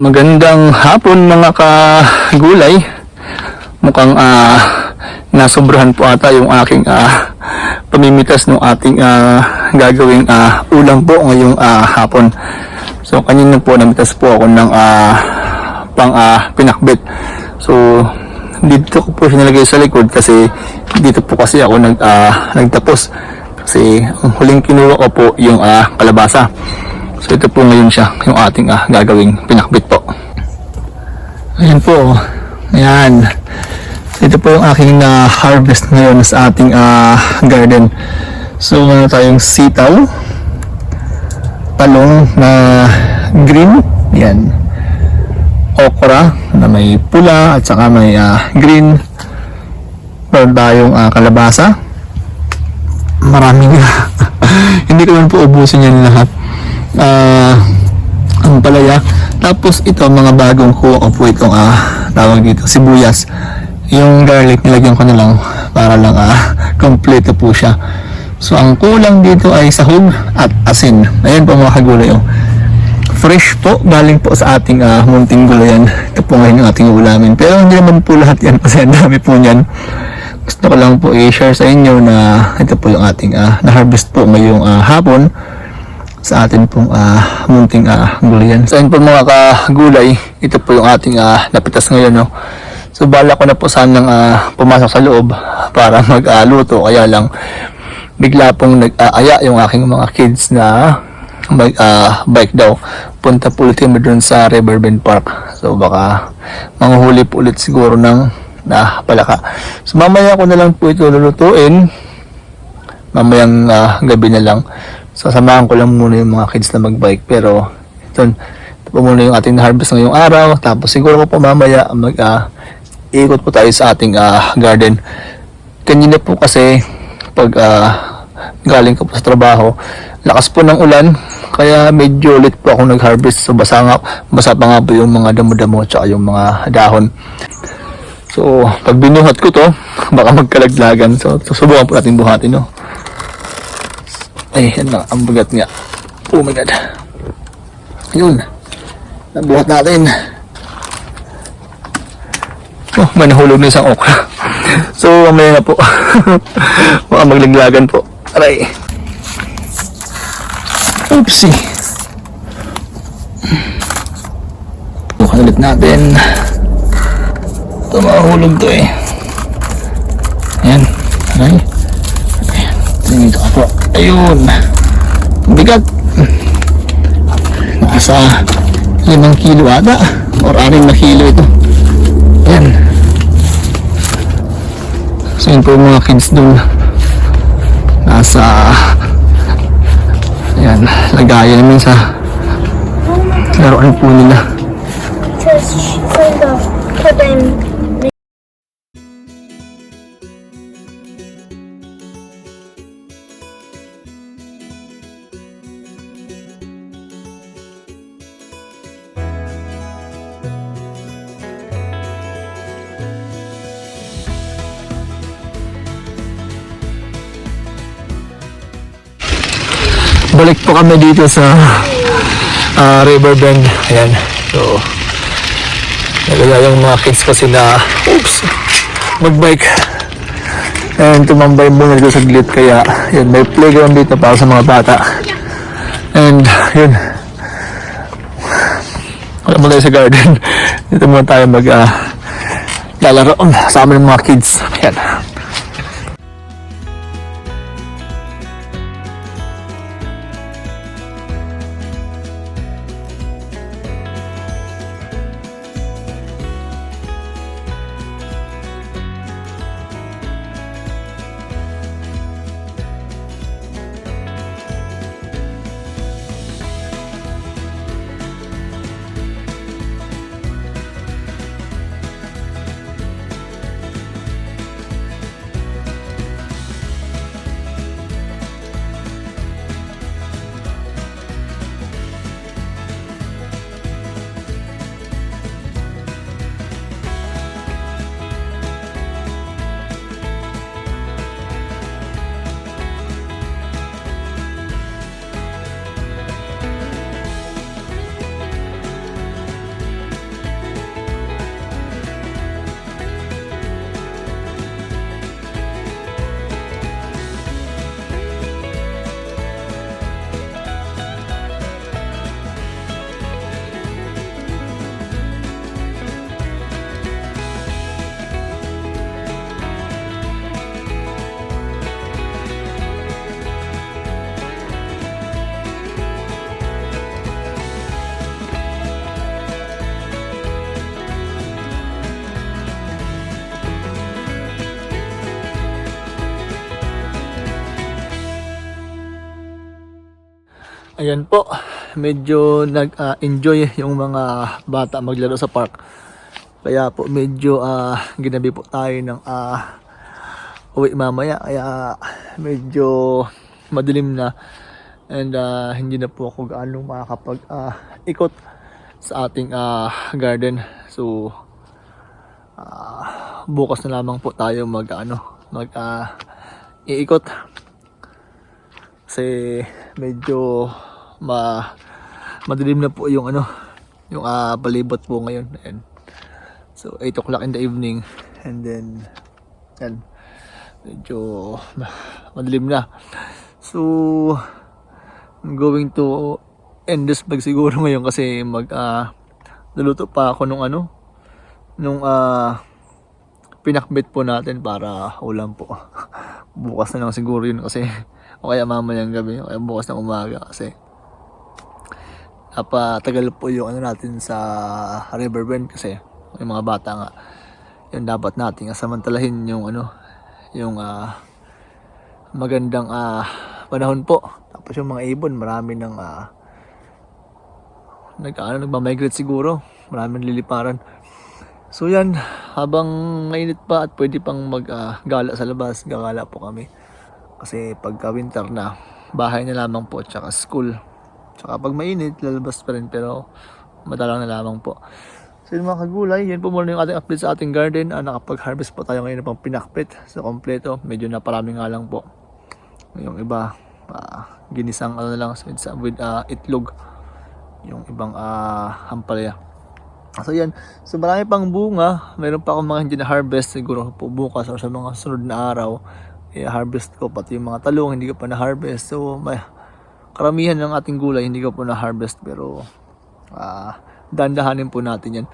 Magandang hapon mga kagulay. Mukhang ah nasobrahan po ata yung aking ah, pamimitas ng ating ah, gagawing ah, ulam po ngayong ah, hapon. So kanina po namitas po ako ng ah, pang ah, pinakbet. So dito ko po siya nilagay sa likod kasi dito po kasi ako nag, ah, nagtapos. Kasi ang huling kinuha ko po yung ah, kalabasa. So ito po ngayon siya, yung ating ah, gagawing pinakbit po. Ayan po. Ayan. Ito po yung aking ah, harvest ngayon sa ating ah, garden. So meron tayong sitaw, talong na green, yan. Okra na may pula at saka may ah, green. Meron tayong ah, kalabasa. Marami nga. Hindi ko naman po ubusin yan lahat ah ang palaya. Tapos ito, mga bagong kuha ko po itong ah, tawag dito, sibuyas. Yung garlic, nilagyan ko na lang para lang ah, kompleto po siya. So, ang kulang dito ay sahog at asin. Ayan po mga kagulay. Oh. Fresh po, galing po sa ating ah, munting gulayan. Ito po ngayon yung ating ulamin. Pero hindi naman po lahat yan kasi ang dami po niyan. Gusto ko lang po i-share sa inyo na ito po yung ating ah, na-harvest po ngayong ah, hapon sa atin pong ah, munting uh, gulayan. Sa atin po mga kagulay, ito po yung ating ah, napitas ngayon. No? So bala ko na po sanang ah, pumasok sa loob para mag-luto. Kaya lang bigla pong nag-aaya yung aking mga kids na mag ah, bike daw. Punta po ulit kami dun sa Park. So baka manghuli po ulit siguro ng na palaka. So mamaya ko na lang po ito lulutuin. Mamayang ah, gabi na lang sasamahan ko lang muna yung mga kids na magbike. Pero ito, ito po muna yung ating harvest ngayong araw. Tapos siguro po mamaya mag ah, ikot po tayo sa ating ah, garden. Kanina po kasi pag ah, galing ko po sa trabaho lakas po ng ulan. Kaya medyo late po ako nag-harvest. So basa, nga, basa pa nga po yung mga damo-damo at yung mga dahon. So pag binuhat ko to baka magkalaglagan. So susubukan po natin buhatin no ay, yan na. Ang bagat nga. Oh my God. Ayun. Nabuhat natin. Oh, may nahulog na isang okra. so, mamaya na po. Baka maglaglagan po. Aray. Oopsie. Bukan ulit natin. Ito mahulog to eh. Ayan. Aray. Ayan. Tingin ito po. Ayun. Bigat. Nasa limang kilo ata. Or aring na kilo ito. Ayan. So yun po mga kids dun. Nasa Ayan. Lagayan namin sa laruan po nila. Just kind of put in balik po kami dito sa ah, Riverbend. Ayan. So, nagaya yung mga kids kasi na, oops, magbike. And tumambay muna dito sa glit. Kaya, yun, may playground dito para sa mga bata. And, yun. Wala mo tayo sa garden. Dito muna tayo mag, ah, lalaro sa amin ng mga kids. Ayan. Ayan po, medyo nag-enjoy yung mga bata maglaro sa park. Kaya po medyo ah, ginabi po tayo ng ah, uwi mamaya. Kaya medyo madilim na. And ah, hindi na po ako gaano makakapag ah, ikot sa ating ah, garden. So, ah, bukas na lamang po tayo mag ano, mag ah, iikot kasi medyo ma madilim na po yung ano yung ah, palibot po ngayon. And so 8 o'clock in the evening. And then yan. Medyo ma- madilim na. So I'm going to end this vlog siguro ngayon kasi mag ah, luluto pa ako nung ano nung ah pinakbit po natin para ulam po. Bukas na lang siguro yun kasi o kaya mamayang gabi o kaya bukas ng umaga kasi napatagal po yung ano natin sa Riverbend kasi yung mga bata nga. Yun dapat natin samantalahin yung ano yung ah, magandang ah, panahon po. Tapos yung mga ibon marami ng ah, nag ano, nagmamigrate siguro. Maraming liliparan. So yan habang mainit pa at pwede pang maggala sa labas gagala po kami. Kasi pagka winter na bahay na lamang po tsaka school tsaka pag mainit lalabas pa rin pero madalang na lamang po. So yun mga kagulay yan po muna yung ating update sa ating garden. Ah, nakapag-harvest po tayo ngayon ng pang pinakpit sa kompleto. Medyo naparami nga lang po. Yung iba ah, ginisang ano na lang with, with ah, itlog. Yung ibang ah, hampalaya. So yan, so marami pang bunga, meron pa akong mga hindi na harvest siguro po bukas o sa mga sunod na araw, i-harvest ko pati yung mga talong hindi ko pa na-harvest. So may karamihan ng ating gulay hindi ko po na-harvest pero ah dandahanin po natin yan.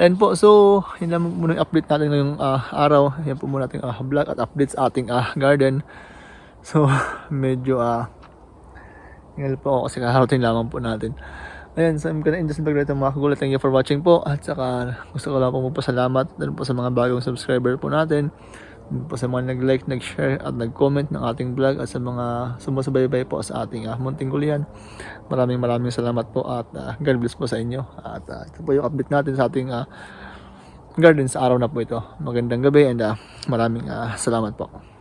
Ayan po, so yun lang muna yung update natin ngayong ah, araw. Yan po muna ating ah, vlog at updates ating ah, garden. So medyo ah Hingal po ako kasi kakarating lamang po natin. Ayan, so I'm gonna end this vlog dito mga kagulat. Thank you for watching po. At saka gusto ko lang po magpasalamat din po sa mga bagong subscriber po natin. Po sa mga nag-like, nag-share at nag-comment ng ating vlog at sa mga sumusubaybay po sa ating uh, munting kulihan. Maraming maraming salamat po at ah, God bless po sa inyo. At ah, ito po yung update natin sa ating ah, garden sa araw na po ito. Magandang gabi and ah, maraming ah, salamat po.